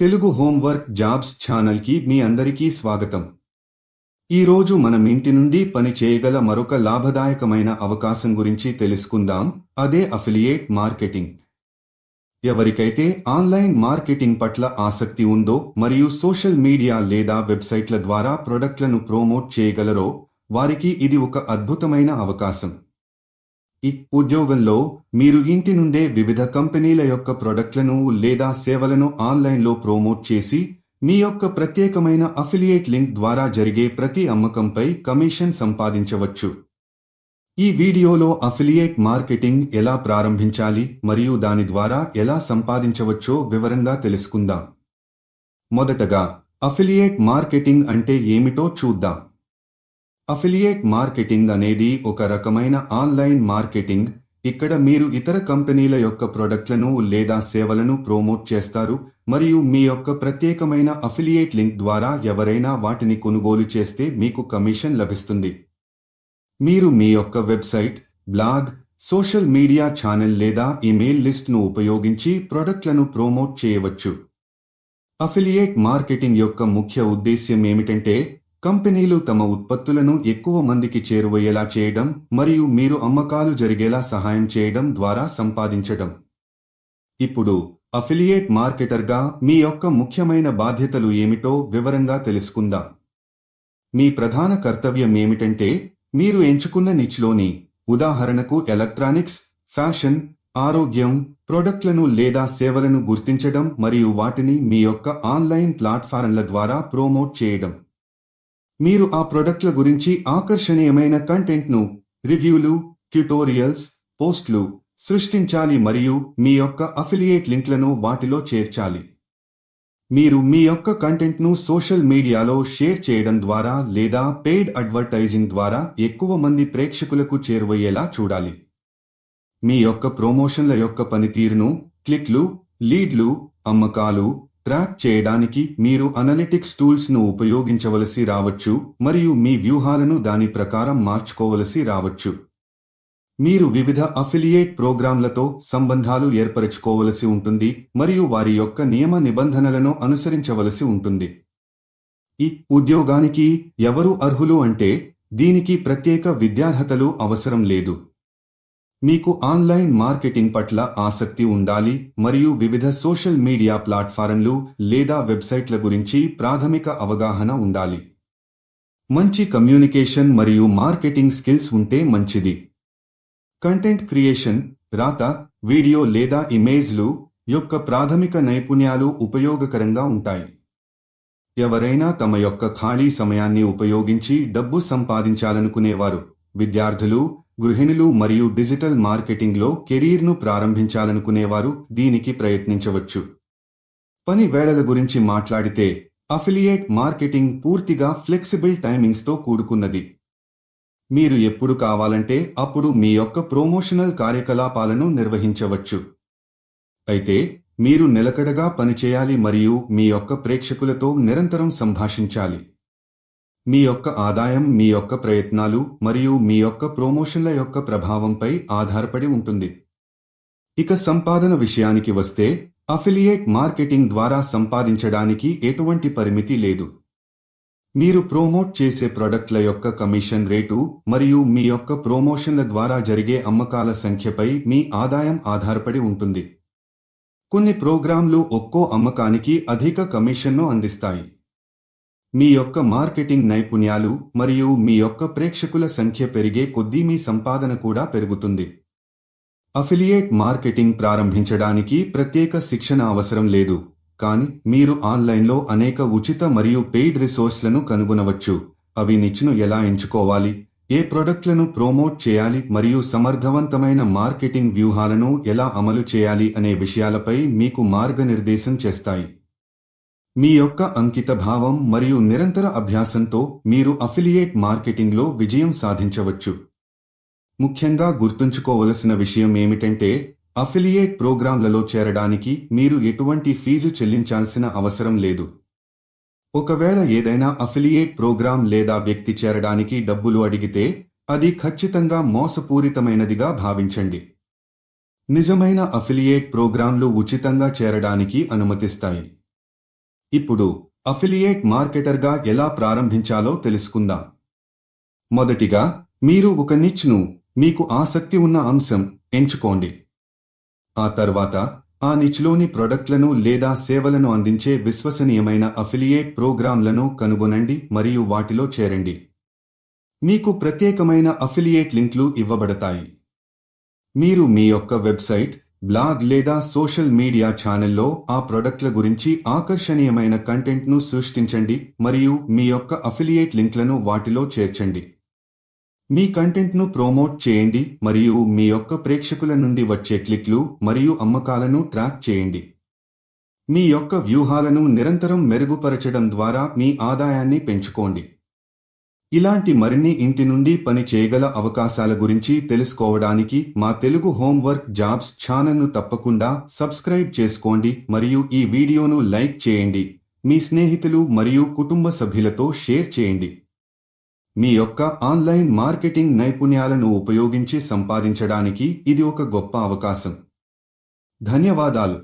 Telugu homework jobs ఛానల్కి మీ అందరికీ స్వాగతం. ఈరోజు మనం ఇంటి నుండి పని చేయగల మరొక లాభదాయకమైన అవకాశం గురించి తెలుసుకుందాం. అదే అఫిలియేట్ మార్కెటింగ్. ఎవరికైతే ఆన్లైన్ మార్కెటింగ్ పట్ల ఆసక్తి ఉందో మరియు సోషల్ మీడియా లేదా వెబ్సైట్ల ద్వారా ప్రొడక్ట్లను ప్రోమోట్ చేయగలరో వారికి ఇది ఒక అద్భుతమైన అవకాశం. ఈ ఉద్యోగంలో మీరు ఇంటి నుండే వివిధ కంపెనీల యొక్క ప్రొడక్ట్లను లేదా సేవలను ఆన్లైన్లో ప్రోమోట్ చేసి మీ యొక్క ప్రత్యేకమైన అఫిలియేట్ లింక్ ద్వారా జరిగే ప్రతి అమ్మకంపై కమిషన్ సంపాదించవచ్చు. ఈ వీడియోలో అఫిలియేట్ మార్కెటింగ్ ఎలా ప్రారంభించాలి మరియు దాని ద్వారా ఎలా సంపాదించవచ్చో వివరంగా తెలుసుకుందాం. మొదటగా అఫిలియేట్ మార్కెటింగ్ అంటే ఏమిటో చూద్దాం. అఫిలియేట్ మార్కెటింగ్ అనేది ఒక రకమైన ఆన్లైన్ మార్కెటింగ్ ఇక్కడ మీరు ఇతర కంపెనీల యొక్క ప్రొడక్ట్లను లేదా సేవలను ప్రోమోట్ చేస్తారు మరియు మీ యొక్క ప్రత్యేకమైన అఫిలియేట్ లింక్ ద్వారా ఎవరైనా వాటిని కొనుగోలు చేస్తే మీకు కమిషన్ లభిస్తుంది. మీరు మీ యొక్క website blog social media channel లేదా ఇమెయిల్ లిస్ట్ను ఉపయోగించి ప్రొడక్ట్లను ప్రోమోట్ చేయవచ్చు. అఫిలియేట్ మార్కెటింగ్ యొక్క ముఖ్య ఉద్దేశ్యం ఏమిటంటే కంపెనీలు తమ ఉత్పత్తులను ఎక్కువ మందికి చేరువయ్యేలా చేయడం మరియు మీరు అమ్మకాలు జరిగేలా సహాయం చేయడం ద్వారా సంపాదించడం. ఇప్పుడు అఫిలియేట్ మార్కెటర్గా మీ యొక్క ముఖ్యమైన బాధ్యతలు ఏమిటో వివరంగా తెలుసుకుందాం. మీ ప్రధాన కర్తవ్యం ఏమిటంటే మీరు ఎంచుకున్న నిచ్లోని ఉదాహరణకు ఎలక్ట్రానిక్స్ ఫ్యాషన్ ఆరోగ్యం ప్రొడక్ట్లను లేదా సేవలను గుర్తించడం మరియు వాటిని మీ యొక్క ఆన్లైన్ ప్లాట్ఫారంల ద్వారా ప్రోమోట్ చేయడం. మీరు ఆ ప్రొడక్ట్ల గురించి ఆకర్షణీయమైన కంటెంట్ను రివ్యూలు ట్యుటోరియల్స్ పోస్ట్లు సృష్టించాలి మరియు మీ యొక్క అఫిలియేట్ లింక్లను వాటిలో చేర్చాలి. మీరు మీ యొక్క కంటెంట్ను సోషల్ మీడియాలో షేర్ చేయడం ద్వారా లేదా పెయిడ్ అడ్వర్టైజింగ్ ద్వారా ఎక్కువ మంది ప్రేక్షకులకు చేరువయ్యేలా చూడాలి. మీ యొక్క ప్రమోషన్ల యొక్క పనితీరును క్లిక్లు లీడ్లు అమ్మకాలు ట్రాక్ చేయడానికి మీరు అనలిటిక్స్ టూల్స్ను ఉపయోగించవలసి రావచ్చు మరియు మీ వ్యూహాలను దాని ప్రకారం మార్చుకోవలసి రావచ్చు. మీరు వివిధ అఫిలియేట్ ప్రోగ్రాంలతో సంబంధాలు ఏర్పరచుకోవలసి ఉంటుంది మరియు వారి యొక్క నియమ నిబంధనలను అనుసరించవలసి ఉంటుంది. ఈ ఉద్యోగానికి ఎవరు అర్హులు అంటే దీనికి ప్రత్యేక విద్యార్హతలు అవసరం లేదు. మీకు ఆన్లైన్ మార్కెటింగ్ పట్ల ఆసక్తి ఉండాలి మరియు వివిధ సోషల్ మీడియా ప్లాట్ఫారంలు లేదా వెబ్సైట్ల గురించి ప్రాథమిక అవగాహన ఉండాలి. మంచి కమ్యూనికేషన్ మరియు మార్కెటింగ్ స్కిల్స్ ఉంటే మంచిది. కంటెంట్ క్రియేషన్ రాత వీడియో లేదా ఇమేజ్లు యొక్క ప్రాథమిక నైపుణ్యాలు ఉపయోగకరంగా ఉంటాయి. ఎవరైనా తమ యొక్క ఖాళీ సమయాన్ని ఉపయోగించి డబ్బు సంపాదించాలనుకునేవారు విద్యార్థులు గృహిణులు మరియు డిజిటల్ మార్కెటింగ్లో కెరీర్ను ప్రారంభించాలనుకునేవారు దీనికి ప్రయత్నించవచ్చు. పని వేళల గురించి మాట్లాడితే అఫిలియేట్ మార్కెటింగ్ పూర్తిగా ఫ్లెక్సిబుల్ టైమింగ్స్తో కూడుకున్నది. మీరు ఎప్పుడు కావాలంటే అప్పుడు మీ యొక్క ప్రోమోషనల్ కార్యకలాపాలను నిర్వహించవచ్చు. అయితే మీరు నిలకడగా పనిచేయాలి మరియు మీ యొక్క ప్రేక్షకులతో నిరంతరం సంభాషించాలి. మీ యొక్క ఆదాయం మీ యొక్క ప్రయత్నాలు మరియు మీ యొక్క ప్రమోషన్ల యొక్క ప్రభావంపై ఆధారపడి ఉంటుంది. ఇక సంపాదన విషయానికి వస్తే అఫిలియేట్ మార్కెటింగ్ ద్వారా సంపాదించడానికి ఎటువంటి పరిమితి లేదు. మీరు ప్రోమోట్ చేసే ప్రొడక్ట్ల యొక్క కమిషన్ రేటు మరియు మీ యొక్క ప్రోమోషన్ల ద్వారా జరిగే అమ్మకాల సంఖ్యపై మీ ఆదాయం ఆధారపడి ఉంటుంది. కొన్ని ప్రోగ్రాంలు ఒక్కో అమ్మకానికి అధిక కమిషన్ను అందిస్తాయి. మీ యొక్క మార్కెటింగ్ నైపుణ్యాలు మరియు మీ యొక్క ప్రేక్షకుల సంఖ్య పెరిగే కొద్దీ మీ సంపాదన కూడా పెరుగుతుంది. అఫిలియేట్ మార్కెటింగ్ ప్రారంభించడానికి ప్రత్యేక శిక్షణ అవసరం లేదు. కానీ మీరు ఆన్లైన్లో అనేక ఉచిత మరియు పెయిడ్ రిసోర్స్లను కనుగొనవచ్చు. అవి నిచ్చును ఎలా ఎంచుకోవాలి? ఏ ప్రొడక్ట్లను ప్రోమోట్ చేయాలి? మరియు సమర్థవంతమైన మార్కెటింగ్ వ్యూహాలను ఎలా అమలు చేయాలి? అనే విషయాలపై మీకు మార్గనిర్దేశం చేస్తాయి. మీ యొక్క అంకిత భావం మరియు నిరంతర అభ్యాసంతో మీరు అఫిలియేట్ మార్కెటింగ్లో విజయం సాధించవచ్చు. ముఖ్యంగా గుర్తుంచుకోవలసిన విషయం ఏమిటంటే అఫిలియేట్ ప్రోగ్రాంలలో చేరడానికి మీరు ఎటువంటి ఫీజు చెల్లించాల్సిన అవసరం లేదు. ఒకవేళ ఏదైనా అఫిలియేట్ ప్రోగ్రాం లేదా వ్యక్తి చేరడానికి డబ్బులు అడిగితే అది ఖచ్చితంగా మోసపూరితమైనదిగా భావించండి. నిజమైన అఫిలియేట్ ప్రోగ్రాంలు ఉచితంగా చేరడానికి అనుమతిస్తాయి. ఇప్పుడు అఫిలియేట్ మార్కెటర్గా ఎలా ప్రారంభించాలో తెలుసుకుందాం. మొదటిగా మీరు ఒక నిచ్ను మీకు ఆసక్తి ఉన్న అంశం ఎంచుకోండి. ఆ తర్వాత ఆ నిచ్లోని ప్రొడక్ట్లను లేదా సేవలను అందించే విశ్వసనీయమైన అఫిలియేట్ ప్రోగ్రాంలను కనుగొనండి మరియు వాటిలో చేరండి. మీకు ప్రత్యేకమైన అఫిలియేట్ లింక్లు ఇవ్వబడతాయి. మీరు మీ యొక్క వెబ్సైట్ బ్లాగ్ లేదా సోషల్ మీడియా ఛానల్లో ఆ ప్రొడక్ట్ల గురించి ఆకర్షణీయమైన కంటెంట్ను సృష్టించండి మరియు మీ యొక్క అఫిలియేట్ లింక్లను వాటిలో చేర్చండి. మీ కంటెంట్ను ప్రోమోట్ చేయండి మరియు మీ యొక్క ప్రేక్షకుల నుండి వచ్చే క్లిక్లు మరియు అమ్మకాలను ట్రాక్ చేయండి. మీ యొక్క వ్యూహాలను నిరంతరం మెరుగుపరచడం ద్వారా మీ ఆదాయాన్ని పెంచుకోండి. ఇలాంటి మరిన్ని ఇంటి నుండి పని చేయగల అవకాశాల గురించి తెలుసుకోవడానికి మా తెలుగు హోంవర్క్ జాబ్స్ ఛానల్ను తప్పకుండా సబ్స్క్రైబ్ చేసుకోండి మరియు ఈ వీడియోను లైక్ చేయండి. మీ స్నేహితులు మరియు కుటుంబ సభ్యులతో షేర్ చేయండి. మీ యొక్క ఆన్లైన్ మార్కెటింగ్ నైపుణ్యాలను ఉపయోగించి సంపాదించడానికి ఇది ఒక గొప్ప అవకాశం. ధన్యవాదాలు.